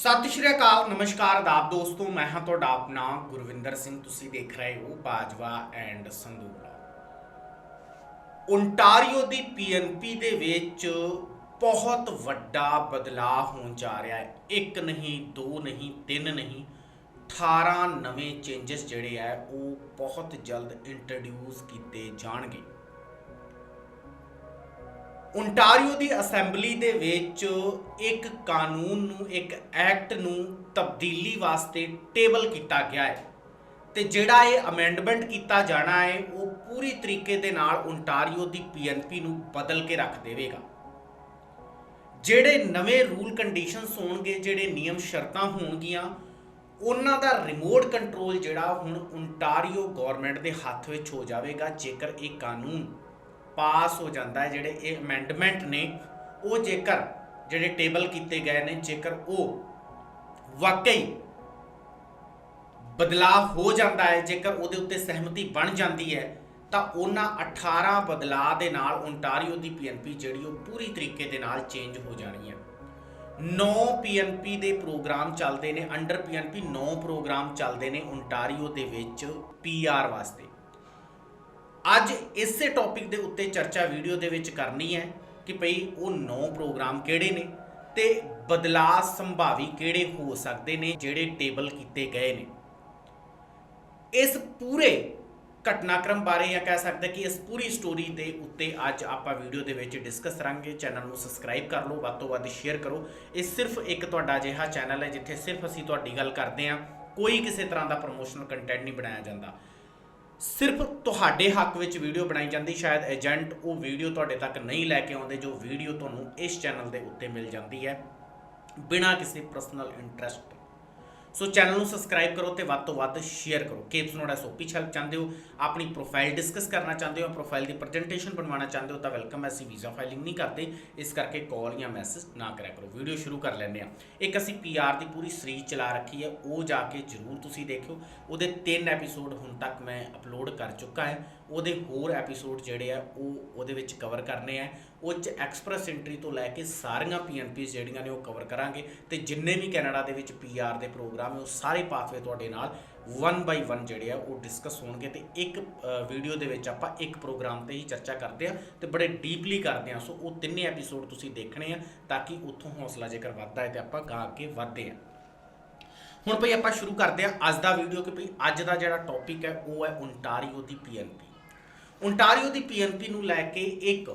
ਸਤਿ ਸ਼੍ਰੀ ਅਕਾਲ, ਨਮਸਕਾਰ ਆਦਾਬ ਦੋਸਤੋ, ਮੈਂ ਹਾਂ ਤੁਹਾਡਾ ਆਪਣਾ ਗੁਰਵਿੰਦਰ ਸਿੰਘ, ਤੁਸੀਂ ਦੇਖ ਰਹੇ ਹੋ ਬਾਜਵਾ ਐਂਡ ਸੰਧੂਲਾ ਓਨਟਾਰੀਓ ਦੀ ਪੀਐਨਪੀ ਦੇ ਵਿੱਚ ਬਹੁਤ ਵੱਡਾ ਬਦਲਾਅ ਹੋਣ ਜਾ ਰਿਹਾ ਹੈ। ਇੱਕ ਨਹੀਂ, ਦੋ ਨਹੀਂ, ਤਿੰਨ ਨਹੀਂ 18 ਨਵੇਂ ਚੇਂਜਸ ਜਿਹੜੇ ਆ ਉਹ ਬਹੁਤ ਜਲਦ ਇੰਟਰੋਡਿਊਸ ਕੀਤੇ ਜਾਣਗੇ। ਓਨਟਾਰੀਓ ਦੀ ਅਸੈਂਬਲੀ ਦੇ ਵਿੱਚ ਇੱਕ ਕਾਨੂੰਨ ਨੂੰ, ਇੱਕ ਐਕਟ ਨੂੰ ਤਬਦੀਲੀ ਵਾਸਤੇ ਟੇਬਲ ਕੀਤਾ ਗਿਆ ਹੈ। ਤੇ ਜਿਹੜਾ ਇਹ ਅਮੈਂਡਮੈਂਟ ਕੀਤਾ ਜਾਣਾ ਹੈ, ਉਹ ਪੂਰੀ ਤਰੀਕੇ ਦੇ ਨਾਲ ਓਨਟਾਰੀਓ ਦੀ ਪੀਐਨਪੀ ਨੂੰ ਬਦਲ ਕੇ ਰੱਖ ਦੇਵੇਗਾ। ਜਿਹੜੇ ਨਵੇਂ ਰੂਲ ਕੰਡੀਸ਼ਨਸ ਹੋਣਗੇ, ਜਿਹੜੇ ਨਿਯਮ ਸ਼ਰਤਾਂ ਹੋਣਗੀਆਂ, ਉਹਨਾਂ ਦਾ ਰਿਮੋਟ ਕੰਟਰੋਲ ਜਿਹੜਾ ਹੁਣ ਓਨਟਾਰੀਓ ਗਵਰਨਮੈਂਟ ਦੇ ਹੱਥ ਵਿੱਚ ਹੋ ਜਾਵੇਗਾ, ਜੇਕਰ ਇਹ ਕਾਨੂੰਨ ਪਾਸ ਹੋ ਜਾਂਦਾ ਹੈ, ਜਿਹੜੇ ਇਹ ਅਮੈਂਡਮੈਂਟ ਨੇ, ਉਹ ਜੇਕਰ ਜਿਹੜੇ ਟੇਬਲ ਕੀਤੇ ਗਏ ਨੇ, ਜੇਕਰ ਉਹ ਵਾਕਈ ਬਦਲਾਅ ਹੋ ਜਾਂਦਾ ਹੈ, ਜੇਕਰ ਉਹਦੇ ਉੱਤੇ ਸਹਿਮਤੀ ਬਣ ਜਾਂਦੀ ਹੈ, ਤਾਂ ਉਹਨਾਂ 18 ਬਦਲਾਅ ਦੇ ਨਾਲ ਓਨਟਾਰੀਓ ਦੀ ਪੀਐਨਪੀ ਜਿਹੜੀ ਉਹ ਪੂਰੀ ਤਰੀਕੇ ਦੇ ਨਾਲ ਚੇਂਜ ਹੋ ਜਾਣੀ ਹੈ। 9 ਪੀਐਨਪੀ ਦੇ ਪ੍ਰੋਗਰਾਮ ਚੱਲਦੇ ਨੇ ਅੰਡਰ ਪੀਐਨਪੀ 9 ਪ੍ਰੋਗਰਾਮ ਚੱਲਦੇ ਨੇ ਓਨਟਾਰੀਓ ਦੇ ਵਿੱਚ ਪੀਆਰ ਵਾਸਤੇ। ਅੱਜ ਇਸੇ ਟੌਪਿਕ ਦੇ ਉੱਤੇ ਚਰਚਾ ਵੀਡੀਓ ਦੇ ਵਿੱਚ ਕਰਨੀ ਹੈ ਕਿ ਭਈ ਉਹ ਨੌ ਪ੍ਰੋਗਰਾਮ ਕਿਹੜੇ ਨੇ ਤੇ ਬਦਲਾਅ ਸੰਭਾਵੀ ਕਿਹੜੇ ਹੋ ਸਕਦੇ ਨੇ, ਜਿਹੜੇ ਟੇਬਲ ਕੀਤੇ ਗਏ ਨੇ। ਇਸ ਪੂਰੇ ਘਟਨਾਕ੍ਰਮ ਬਾਰੇ ਜਾਂ ਕਹਿ ਸਕਦੇ ਕਿ ਇਸ ਪੂਰੀ ਸਟੋਰੀ ਦੇ ਉੱਤੇ ਅੱਜ ਆਪਾਂ ਵੀਡੀਓ ਦੇ ਵਿੱਚ ਡਿਸਕਸ ਕਰਾਂਗੇ। ਚੈਨਲ ਨੂੰ ਸਬਸਕ੍ਰਾਈਬ ਕਰ ਲਓ, ਵੱਧ ਤੋਂ ਵੱਧ ਸ਼ੇਅਰ ਕਰੋ। ਇਹ ਸਿਰਫ ਇੱਕ ਤੁਹਾਡਾ ਅਜਿਹਾ ਚੈਨਲ ਹੈ, ਜਿੱਥੇ ਸਿਰਫ ਅਸੀਂ ਤੁਹਾਡੀ ਗੱਲ ਕਰਦੇ ਹਾਂ। ਕੋਈ ਕਿਸੇ ਤਰ੍ਹਾਂ ਦਾ ਪ੍ਰੋਮੋਸ਼ਨਲ ਕੰਟੈਂਟ ਨਹੀਂ ਬਣਾਇਆ ਜਾਂਦਾ। ਸਿਰਫ ਤੁਹਾਡੇ ਹੱਕ ਵਿੱਚ ਵੀਡੀਓ ਬਣਾਈ ਜਾਂਦੀ, ਸ਼ਾਇਦ ਏਜੰਟ ਉਹ ਵੀਡੀਓ ਤੁਹਾਡੇ ਤੱਕ ਨਹੀਂ ਲੈ ਕੇ ਆਉਂਦੇ, ਜੋ ਵੀਡੀਓ ਤੁਹਾਨੂੰ ਇਸ ਚੈਨਲ ਦੇ ਉੱਤੇ ਮਿਲ ਜਾਂਦੀ ਹੈ, ਬਿਨਾਂ ਕਿਸੇ ਪਰਸਨਲ ਇੰਟਰਸਟ ਸੋ ਚੈਨਲ ਨੂੰ ਸਬਸਕ੍ਰਾਈਬ ਕਰੋ ਤੇ ਵੱਧ ਤੋਂ ਵੱਧ ਸ਼ੇਅਰ ਕਰੋ। ਕੇਪਸ ਨੋਟ ਐਸਓਪੀ ਹੈਲਪ ਚਾਹੁੰਦੇ ਹੋ, ਆਪਣੀ ਪ੍ਰੋਫਾਈਲ ਡਿਸਕਸ ਕਰਨਾ ਚਾਹੁੰਦੇ ਹੋ ਪ੍ਰੋਫਾਈਲ ਦੀ ਪ੍ਰੈਜੈਂਟੇਸ਼ਨ ਬਣਵਾਉਣਾ ਚਾਹੁੰਦੇ ਹੋ, ਤਾਂ ਵੈਲਕਮ ਅਸੀਂ ਵੀਜ਼ਾ ਫਾਈਲਿੰਗ ਨਹੀਂ ਕਰਦੇ। ਇਸ ਕਰਕੇ ਕਾਲ ਜਾਂ ਮੈਸੇਜ ਨਾ ਕਰਿਆ ਕਰੋ। ਵੀਡੀਓ ਸ਼ੁਰੂ ਕਰ ਲੈਂਦੇ ਆ ਇੱਕ ਅਸੀਂ ਪੀਆਰ ਦੀ ਪੂਰੀ ਸੀਰੀਜ਼ ਚਲਾ ਰੱਖੀ ਹੈ, ਉਹ ਜਾ ਕੇ ਜਰੂਰ ਤੁਸੀਂ ਦੇਖਿਓ। ਉਹਦੇ ਤਿੰਨ ਐਪੀਸੋਡ ਹੁਣ ਤੱਕ ਮੈਂ ਅਪਲੋਡ ਕਰ ਚੁੱਕਾ ਹੈ। ਉਹਦੇ ਹੋਰ ਐਪੀਸੋਡ ਜਿਹੜੇ ਆ, ਉਹ ਉਹਦੇ ਵਿੱਚ ਕਵਰ ਕਰਨੇ ਆ। ਉਹ ਚ ਐਕਸਪ੍ਰੈਸ ਐਂਟਰੀ ਤੋਂ ਲੈ ਕੇ ਸਾਰੀਆਂ ਪੀਐਨਪੀਸ ਜਿਹੜੀਆਂ ਨੇ ਉਹ ਕਵਰ ਕਰਾਂਗੇ ਤੇ ਜਿੰਨੇ ਵੀ ਕੈਨੇਡਾ ਦੇ ਵਿੱਚ ਪੀਆਰ ਦੇ ਪ੍ਰੋਗਰਾਮ ਹੈ ਉਹ ਸਾਰੇ ਪਾਥਵੇ ਤੁਹਾਡੇ ਨਾਲ ਵਨ ਬਾਈ ਵਨ ਜਿਹੜੇ ਆ, ਉਹ ਡਿਸਕਸ ਹੋਣਗੇ ਤੇ ਇੱਕ ਵੀਡੀਓ ਦੇ ਵਿੱਚ ਆਪਾਂ ਇੱਕ ਪ੍ਰੋਗਰਾਮ ਤੇ ਹੀ ਚਰਚਾ ਕਰਦੇ ਆ ਤੇ ਬੜੇ ਡੀਪਲੀ ਕਰਦੇ ਆ। ਸੋ ਉਹ ਤਿੰਨੇ ਐਪੀਸੋਡ ਤੁਸੀਂ ਦੇਖਣੇ ਆ ਤਾਂ ਕਿ ਉੱਥੋਂ ਹੌਸਲਾ ਜੇਕਰ ਵੱਧਦਾ ਹੈ ਤੇ ਆਪਾਂ ਗਾ ਅੱਗੇ ਵਧਦੇ ਆ। ਹੁਣ ਭਈ ਆਪਾਂ ਸ਼ੁਰੂ ਕਰਦੇ ਆ ਅੱਜ ਦਾ ਵੀਡੀਓ ਕਿ ਭਈ ਅੱਜ ਦਾ ਜਿਹੜਾ ਟੌਪਿਕ ਹੈ, ਉਹ ਹੈ ਓਨਟਾਰੀਓ ਦੀ ਪੀਐਨਪੀ ਓਨਟਾਰੀਓ ਦੀ ਪੀਐਨਪੀ ਨੂੰ ਲੈ ਕੇ ਇੱਕ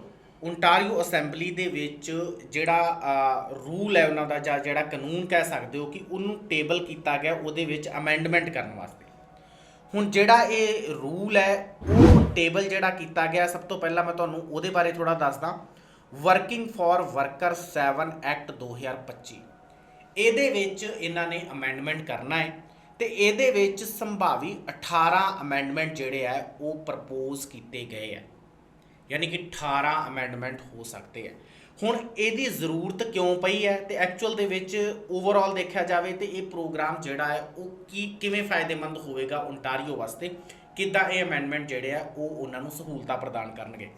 ਓਨਟਾਰੀਓ ਅਸੈਂਬਲੀ ਦੇ ਵਿੱਚ ਜਿਹੜਾ ਰੂਲ ਹੈ ਉਹਨਾਂ ਦਾ ਜਾਂ ਜਿਹੜਾ ਕਾਨੂੰਨ ਕਹਿ ਸਕਦੇ ਹੋ ਕਿ ਉਹਨੂੰ ਟੇਬਲ ਕੀਤਾ ਗਿਆ ਉਹਦੇ ਵਿੱਚ ਅਮੈਂਡਮੈਂਟ ਕਰਨ ਵਾਸਤੇ। ਹੁਣ ਜਿਹੜਾ ਇਹ ਰੂਲ ਹੈ, ਉਹ ਟੇਬਲ ਜਿਹੜਾ ਕੀਤਾ ਗਿਆ, ਸਭ ਤੋਂ ਪਹਿਲਾਂ ਮੈਂ ਤੁਹਾਨੂੰ ਉਹਦੇ ਬਾਰੇ ਥੋੜਾ ਦੱਸਦਾ। ਵਰਕਿੰਗ ਫਾਰ ਵਰਕਰ 7 ਐਕਟ 2025 ਇਹਦੇ ਵਿੱਚ ਇਹਨਾਂ ਨੇ ਅਮੈਂਡਮੈਂਟ ਕਰਨਾ ਹੈ। ਤੇ ਇਹਦੇ ਵਿੱਚ ਸੰਭਾਵੀ 18 ਅਮੈਂਡਮੈਂਟ ਜਿਹੜੇ ਆ, ਉਹ ਪ੍ਰਪੋਜ਼ ਕੀਤੇ ਗਏ ਆ। ਯਾਨੀ ਕਿ 18 ਅਮੈਂਡਮੈਂਟ ਹੋ ਸਕਦੇ ਆ। ਹੁਣ ਇਹਦੀ ਜ਼ਰੂਰਤ ਕਿਉਂ ਪਈ ਹੈ? ਤੇ ਐਕਚੁਅਲ ਦੇ ਵਿੱਚ ਓਵਰਆਲ ਦੇਖਿਆ ਜਾਵੇ ਤੇ ਇਹ ਪ੍ਰੋਗਰਾਮ ਜਿਹੜਾ ਹੈ, ਉਹ ਕੀ, ਕਿਵੇਂ ਫਾਇਦੇਮੰਦ ਹੋਵੇਗਾ ਓਨਟਾਰੀਓ ਵਾਸਤੇ? ਕਿੱਦਾਂ ਇਹ ਅਮੈਂਡਮੈਂਟ ਜਿਹੜੇ ਆ, ਉਹ ਉਹਨਾਂ ਨੂੰ ਸਹੂਲਤਾਂ ਪ੍ਰਦਾਨ ਕਰਨਗੇ?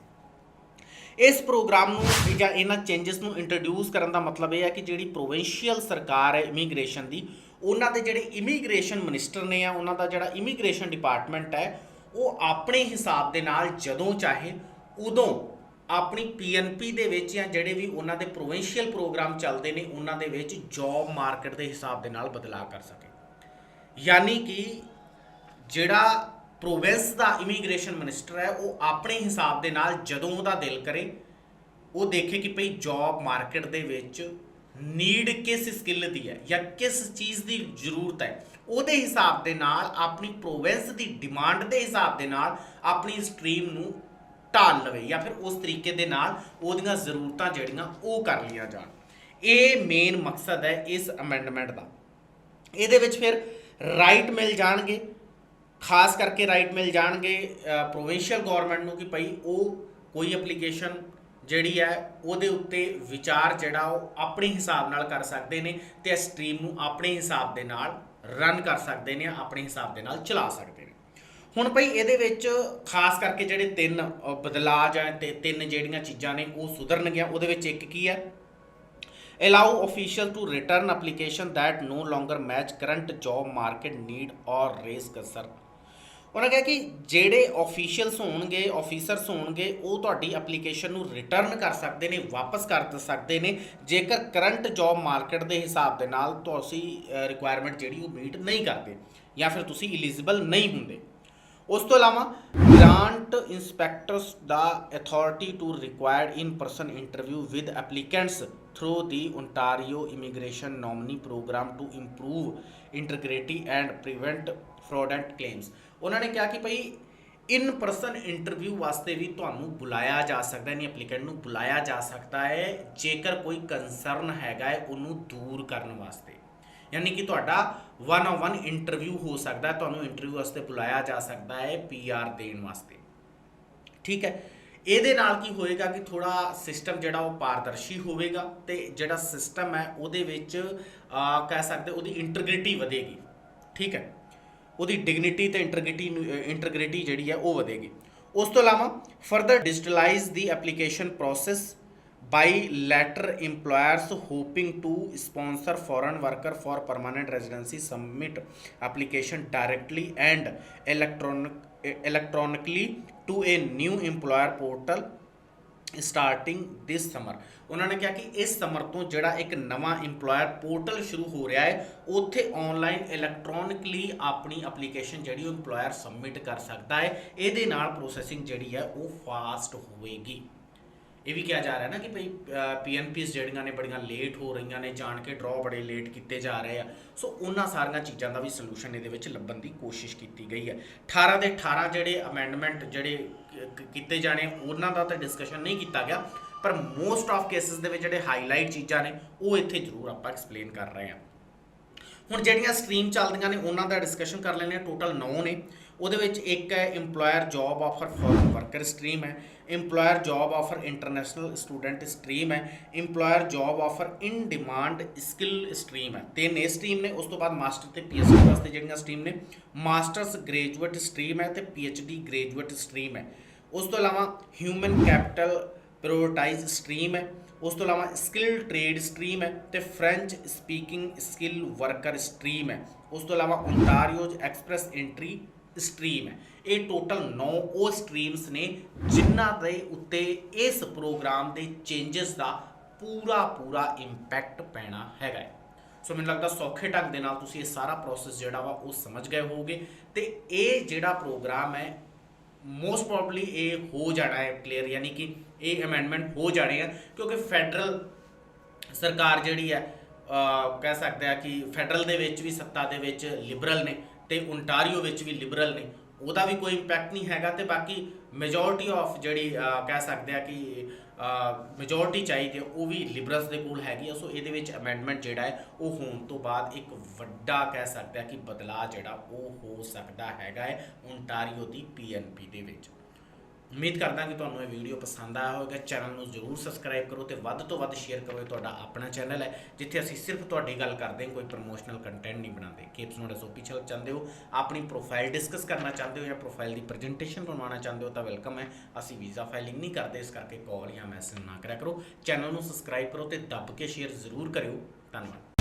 ਇਸ ਪ੍ਰੋਗਰਾਮ ਨੂੰ, ਜਾਂ ਇਹਨਾਂ ਚੇਂਜਸ ਨੂੰ ਇੰਟਰੋਡਿਊਸ ਕਰਨ ਦਾ ਮਤਲਬ ਇਹ ਹੈ ਕਿ ਜਿਹੜੀ ਪ੍ਰੋਵਿੰਸ਼ੀਅਲ ਸਰਕਾਰ ਹੈ ਇਮੀਗ੍ਰੇਸ਼ਨ ਦੀ ਉਹਨਾਂ ਦੇ ਜਿਹੜੇ ਇਮੀਗ੍ਰੇਸ਼ਨ ਮਿਨਿਸਟਰ ਨੇ ਆ, ਉਹਨਾਂ ਦਾ ਜਿਹੜਾ ਇਮੀਗ੍ਰੇਸ਼ਨ ਡਿਪਾਰਟਮੈਂਟ ਹੈ, ਉਹ ਆਪਣੇ ਹਿਸਾਬ ਦੇ ਨਾਲ ਜਦੋਂ ਚਾਹੇ ਉਦੋਂ ਆਪਣੀ ਪੀਐਨਪੀ ਦੇ ਵਿੱਚ ਜਾਂ ਜਿਹੜੇ ਵੀ ਉਹਨਾਂ ਦੇ ਪ੍ਰੋਵਿੰਸ਼ੀਅਲ ਪ੍ਰੋਗਰਾਮ ਚੱਲਦੇ ਨੇ, ਉਹਨਾਂ ਦੇ ਵਿੱਚ ਜੌਬ ਮਾਰਕੀਟ ਦੇ ਹਿਸਾਬ ਦੇ ਨਾਲ ਬਦਲਾਅ ਕਰ ਸਕੇ। ਯਾਨੀ ਕਿ ਜਿਹੜਾ ਪ੍ਰੋਵਿੰਸ ਦਾ ਇਮੀਗ੍ਰੇਸ਼ਨ ਮਿਨਿਸਟਰ ਹੈ, ਉਹ ਆਪਣੇ ਹਿਸਾਬ ਦੇ ਨਾਲ ਜਦੋਂ ਉਹਦਾ ਦਿਲ ਕਰੇ, ਉਹ ਦੇਖੇ ਕਿ ਭਈ ਜੌਬ ਮਾਰਕੀਟ ਦੇ ਵਿੱਚ ਨੀਡ ਕਿਸ ਸਕਿੱਲ ਦੀ ਹੈ ਜਾਂ ਕਿਸ ਚੀਜ਼ ਦੀ ਜ਼ਰੂਰਤ ਹੈ, ਉਹਦੇ ਹਿਸਾਬ ਦੇ ਨਾਲ, ਆਪਣੀ ਪ੍ਰੋਵਿੰਸ ਦੀ ਡਿਮਾਂਡ ਦੇ ਹਿਸਾਬ ਦੇ ਨਾਲ, ਆਪਣੀ ਸਟਰੀਮ ਨੂੰ ਢਾਲ ਲਵੇ ਜਾਂ ਫਿਰ ਉਸ ਤਰੀਕੇ ਦੇ ਨਾਲ ਉਹਦੀਆਂ ਜ਼ਰੂਰਤਾਂ ਜਿਹੜੀਆਂ ਉਹ ਕਰ ਲਈਆਂ ਜਾਣ। ਇਹ ਮੇਨ ਮਕਸਦ ਹੈ ਇਸ ਅਮੈਂਡਮੈਂਟ ਦਾ। ਇਹਦੇ ਵਿੱਚ ਫਿਰ ਰਾਈਟ ਮਿਲ ਜਾਣਗੇ, ਖਾਸ ਕਰਕੇ ਰਾਈਟ ਮਿਲ ਜਾਣਗੇ ਪ੍ਰੋਵਿੰਸ਼ੀਅਲ ਗਵਰਨਮੈਂਟ ਨੂੰ ਕਿ ਭਾਈ ਉਹ ਕੋਈ ਐਪਲੀਕੇਸ਼ਨ ਜਿਹੜੀ ਹੈ, ਉਹਦੇ ਉੱਤੇ ਵਿਚਾਰ ਜਿਹੜਾ, ਉਹ ਆਪਣੇ ਹਿਸਾਬ ਨਾਲ ਕਰ ਸਕਦੇ ਨੇ ਤੇ ਸਟ੍ਰੀਮ ਨੂੰ ਆਪਣੇ ਹਿਸਾਬ ਦੇ ਨਾਲ ਰਨ ਕਰ ਸਕਦੇ ਨੇ, ਆਪਣੇ ਹਿਸਾਬ ਦੇ ਨਾਲ ਚਲਾ ਸਕਦੇ ਨੇ। ਹੁਣ ਭਈ ਇਹਦੇ ਵਿੱਚ ਖਾਸ ਕਰਕੇ ਜਿਹੜੇ ਤਿੰਨ ਬਦਲਾਅ ਜਾਂ ਤੇ ਤਿੰਨ ਜਿਹੜੀਆਂ ਚੀਜ਼ਾਂ ਨੇ, ਉਹ ਸੁਧਰਨਗੀਆਂ। ਉਹਦੇ ਵਿੱਚ ਇੱਕ ਕੀ ਹੈ? Allow official to return application that no longer match current job market need or raise concern ਉਹਨਾਂ ਕਿਹਾ ਕਿ ਜਿਹੜੇ ਆਫੀਸ਼ੀਅਲਸ ਹੋਣਗੇ ਆਫੀਸਰਸ ਹੋਣਗੇ, ਉਹ ਤੁਹਾਡੀ ਐਪਲੀਕੇਸ਼ਨ ਨੂੰ ਰਿਟਰਨ ਕਰ ਸਕਦੇ ਨੇ, ਵਾਪਸ ਕਰ ਦ- ਸਕਦੇ ਨੇ। ਜੇਕਰ ਕਰੰਟ ਜੌਬ ਮਾਰਕੀਟ ਦੇ ਹਿਸਾਬ ਦੇ ਨਾਲ ਤੁਸੀਂ ਰਿਕੁਆਇਰਮੈਂਟ ਜਿਹੜੀ ਉਹ ਮੀਟ ਨਹੀਂ ਕਰਦੇ ਜਾਂ ਫਿਰ ਤੁਸੀਂ ਐਲੀਜੀਬਲ ਨਹੀਂ ਹੁੰਦੇ। ਉਸ ਤੋਂ ਇਲਾਵਾ grant inspectors the authority to required in person interview with applicants through the Ontario immigration nominee program to improve integrity and prevent fraudulent claims. ਉਹਨਾਂ ਨੇ ਕਿਹਾ ਕਿ ਭਈ ਇਨ ਪਰਸਨ ਇੰਟਰਵਿਊ ਵਾਸਤੇ ਵੀ ਤੁਹਾਨੂੰ ਬੁਲਾਇਆ ਜਾ ਸਕਦਾ ਨਹੀਂ ਐਪਲੀਕੈਂਟ ਨੂੰ ਬੁਲਾਇਆ ਜਾ ਸਕਦਾ ਹੈ, ਜੇਕਰ ਕੋਈ ਕੰਸਰਨ ਹੈਗਾ ਹੈ ਉਹਨੂੰ ਦੂਰ ਕਰਨ ਵਾਸਤੇ। ਯਾਨੀ ਕਿ ਤੁਹਾਡਾ ਵਨ ਔਨ ਵਨ ਇੰਟਰਵਿਊ ਹੋ ਸਕਦਾ ਤੁਹਾਨੂੰ ਇੰਟਰਵਿਊ ਵਾਸਤੇ ਬੁਲਾਇਆ ਜਾ ਸਕਦਾ ਹੈ ਪੀਆਰ ਦੇਣ ਵਾਸਤੇ। ਠੀਕ ਹੈ? ਇਹਦੇ ਨਾਲ ਕੀ ਹੋਏਗਾ ਕਿ ਥੋੜਾ ਸਿਸਟਮ ਜਿਹੜਾ ਉਹ ਪਾਰਦਰਸ਼ੀ ਹੋਵੇਗਾ ਤੇ ਜਿਹੜਾ ਸਿਸਟਮ ਹੈ ਉਹਦੇ ਵਿੱਚ ਕਹਿ ਸਕਦੇ ਉਹਦੀ ਇੰਟੀਗ੍ਰਿਟੀ ਵਧੇਗੀ। ਠੀਕ ਹੈ? ਉਹਦੀ ਡਿਗਨਿਟੀ ਤੇ ਇੰਟੀਗ੍ਰਿਟੀ ਇੰਟੀਗ੍ਰਿਟੀ ਜਿਹੜੀ ਹੈ ਉਹ ਵਧੇਗੀ। ਉਸ ਤੋਂ ਇਲਾਵਾ further digitalize the application process by letter EMPLOYERS hoping to sponsor foreign worker for permanent residency submit application directly and electronic electronically to a new employer portal starting this summer ਉਹਨਾਂ ਨੇ ਕਿਹਾ ਕਿ ਇਸ ਸਮਰ ਤੋਂ ਜਿਹੜਾ ਇੱਕ ਨਵਾਂ EMPLOYER portal ਸ਼ੁਰੂ ਹੋ ਰਿਹਾ ਹੈ ਉੱਥੇ ਆਨਲਾਈਨ ਇਲੈਕਟ੍ਰੋਨਿਕਲੀ ਆਪਣੀ ਐਪਲੀਕੇਸ਼ਨ ਜਿਹੜੀ ਉਹ EMPLOYER ਸਬਮਿਟ ਕਰ ਸਕਦਾ ਹੈ ਇਹਦੇ ਨਾਲ ਪ੍ਰੋਸੈਸਿੰਗ ਜਿਹੜੀ ਹੈ ਉਹ ਫਾਸਟ ਹੋਵੇਗੀ ਇਹ ਵੀ ਕਿਹਾ ਜਾ ਰਿਹਾ ਨਾ ਕਿ ਭਈ ਪੀਐਨਪੀਸ ਜਿਹੜੀਆਂ ਨੇ ਬੜੀਆਂ ਲੇਟ ਹੋ ਰਹੀਆਂ ਨੇ, ਜਾਣ ਕੇ ਡਰਾਅ ਬੜੇ ਲੇਟ ਕੀਤੇ ਜਾ ਰਹੇ ਆ। ਸੋ ਉਹਨਾਂ ਸਾਰੀਆਂ ਚੀਜ਼ਾਂ ਦਾ ਵੀ ਸੋਲੂਸ਼ਨ ਇਹਦੇ ਵਿੱਚ ਲੱਭਣ ਦੀ ਕੋਸ਼ਿਸ਼ ਕੀਤੀ ਗਈ ਹੈ। 18 ਦੇ 18 ਜਿਹੜੇ ਅਮੈਂਡਮੈਂਟ ਜਿਹੜੇ ਕੀਤੇ ਜਾਣੇ, ਉਹਨਾਂ ਦਾ ਤਾਂ ਡਿਸਕਸ਼ਨ ਨਹੀਂ ਕੀਤਾ ਗਿਆ, ਪਰ ਮੋਸਟ ਆਫ ਕੇਸਿਸ ਦੇ ਵਿੱਚ ਜਿਹੜੇ ਹਾਈਲਾਈਟ ਚੀਜ਼ਾਂ ਨੇ, ਉਹ ਇੱਥੇ ਜ਼ਰੂਰ ਆਪਾਂ ਐਕਸਪਲੇਨ ਕਰ ਰਹੇ ਹਾਂ। ਹੁਣ ਜਿਹੜੀਆਂ ਸਟਰੀਮ ਚੱਲਦੀਆਂ ਨੇ, ਉਹਨਾਂ ਦਾ ਡਿਸਕਸ਼ਨ ਕਰ ਲੈਂਦੇ ਆ ਟੋਟਲ 9 ਨੇ। ਉਹਦੇ ਵਿੱਚ ਇੱਕ ਹੈ EMPLOYER job offer foreign worker stream ਹੈ। EMPLOYER job offer international student stream ਹੈ। EMPLOYER job offer in demand skill stream ਹੈ। ਤਿੰਨ ਇਹ ਸਟਰੀਮ ਨੇ, ਉਸ ਤੋਂ ਬਾਅਦ ਮਾਸਟਰ ਤੇ ਪੀਐਚਡੀ ਵਾਸਤੇ ਜਿਹੜੀਆਂ ਸਟਰੀਮ ਨੇ ਮਾਸਟਰਸ ਗ੍ਰੈਜੂਏਟ ਸਟਰੀਮ ਹੈ ਤੇ ਪੀਐਚਡੀ ਗ੍ਰੈਜੂਏਟ ਸਟਰੀਮ ਹੈ। ਉਸ ਤੋਂ ਇਲਾਵਾ ਹਿਊਮਨ ਕੈਪੀਟਲ ਪ੍ਰਾਇੋਰਟਾਈਜ਼ ਸਟਰੀਮ ਹੈ। ਉਸ ਤੋਂ ਇਲਾਵਾ ਸਕਿੱਲ ਟ੍ਰੇਡ ਸਟਰੀਮ ਹੈ ਤੇ French speaking skill worker stream ਹੈ। ਉਸ ਤੋਂ ਇਲਾਵਾ ਓਨਟਾਰੀਓਜ਼ ਐਕਸਪ੍ਰੈਸ ਐਂਟਰੀ ਸਟਰੀਮ ਹੈ। ਇਹ ਟੋਟਲ 9 ਉਹ ਸਟਰੀਮਸ ਨੇ ਜਿਨ੍ਹਾਂ ਦੇ ਉੱਤੇ ਇਸ ਪ੍ਰੋਗਰਾਮ ਦੇ ਚੇਂਜਸ ਦਾ ਪੂਰਾ ਪੂਰਾ ਇੰਪੈਕਟ ਪੈਣਾ ਹੈਗਾ ਹੈ। ਸੋ ਮੈਨੂੰ ਲੱਗਦਾ ਸੌਖੇ ਢੰਗ ਦੇ ਨਾਲ ਤੁਸੀਂ ਇਹ ਸਾਰਾ ਪ੍ਰੋਸੈਸ ਜਿਹੜਾ ਵਾ ਉਹ ਸਮਝ ਗਏ ਹੋਵੋਗੇ। ਤੇ ਇਹ ਜਿਹੜਾ ਪ੍ਰੋਗਰਾਮ ਹੈ ਮੋਸਟ ਪ੍ਰੋਬਬਲੀ ਇਹ ਹੋ ਜਾਣਾ ਹੈ ਕਲੀਅਰ ਯਾਨੀ ਕਿ ਇਹ ਅਮੈਂਡਮੈਂਟ ਹੋ ਜਾਣੇ ਆ, ਕਿਉਂਕਿ ਫੈਡਰਲ ਸਰਕਾਰ ਜਿਹੜੀ ਹੈ ਕਹਿ ਸਕਦੇ ਆ ਕਿ ਫੈਡਰਲ ਦੇ ਵਿੱਚ ਵੀ ਸੱਤਾ ਦੇ ਵਿੱਚ ਲਿਬਰਲ ਨੇ। ਤੇ ਓਨਟਾਰੀਓ ਵਿੱਚ ਵੀ ਲਿਬਰਲ ਨੇ। ਉਹਦਾ ਵੀ ਕੋਈ ਇੰਪੈਕਟ ਨਹੀਂ ਹੈਗਾ ਤੇ ਬਾਕੀ ਮੈਜੋਰਟੀ ਆਫ ਜਿਹੜੀ ਕਹਿ ਸਕਦੇ ਆ ਕਿ ਮੈਜੋਰਟੀ ਚਾਹੀਦੀ ਹੈ ਉਹ ਵੀ ਲਿਬਰਲਸ ਦੇ ਕੋਲ ਹੈਗੀ ਆ। ਸੋ ਇਹਦੇ ਵਿੱਚ ਅਮੈਂਡਮੈਂਟ ਜਿਹੜਾ ਹੈ, ਉਹ ਹੋਣ ਤੋਂ ਬਾਅਦ ਇੱਕ ਵੱਡਾ ਕਹਿ ਸਕਦੇ ਆ ਕਿ ਬਦਲਾਅ ਜਿਹੜਾ, ਉਹ ਹੋ ਸਕਦਾ ਹੈਗਾ ਹੈ ਓਨਟਾਰੀਓ ਦੀ ਪੀਐਨਪੀ ਦੇ ਵਿੱਚ। ਉਮੀਦ ਕਰਦਾ ਕਿ ਤੁਹਾਨੂੰ ਇਹ ਵੀਡੀਓ ਪਸੰਦ ਆਇਆ ਹੋਵੇਗਾ। ਚੈਨਲ ਨੂੰ ਜਰੂਰ ਸਬਸਕ੍ਰਾਈਬ ਕਰੋ ਤੇ ਵੱਧ ਤੋਂ ਵੱਧ ਸ਼ੇਅਰ ਕਰੋ। ਇਹ ਤੁਹਾਡਾ ਆਪਣਾ ਚੈਨਲ ਹੈ, ਜਿੱਥੇ ਅਸੀਂ ਸਿਰਫ ਤੁਹਾਡੀ ਗੱਲ ਕਰਦੇ ਹਾਂ, ਕੋਈ ਪ੍ਰੋਮੋਸ਼ਨਲ ਕੰਟੈਂਟ ਨਹੀਂ ਬਣਾਉਂਦੇ। ਕਿਪਸ ਨੋਟ ਐਸਓਪੀ ਚਲ ਚਾਹੁੰਦੇ ਹੋ। ਆਪਣੀ ਪ੍ਰੋਫਾਈਲ ਡਿਸਕਸ ਕਰਨਾ ਚਾਹੁੰਦੇ ਹੋ ਜਾਂ ਪ੍ਰੋਫਾਈਲ ਦੀ ਪ੍ਰੈਜੈਂਟੇਸ਼ਨ ਬਣਵਾਉਣਾ ਚਾਹੁੰਦੇ ਹੋ ਤਾਂ ਵੈਲਕਮ ਹੈ। ਅਸੀਂ ਵੀਜ਼ਾ ਫਾਈਲਿੰਗ ਨਹੀਂ ਕਰਦੇ, ਇਸ ਕਰਕੇ ਕਾਲ ਜਾਂ ਮੈਸੇਜ ਨਾ ਕਰਿਆ ਕਰੋ। ਚੈਨਲ ਨੂੰ ਸਬਸਕ੍ਰਾਈਬ ਕਰੋ ਤੇ ਦੱਬ ਕੇ ਸ਼ੇਅਰ ਜ਼ਰੂਰ ਕਰਿਓ। ਧੰਨਵਾਦ।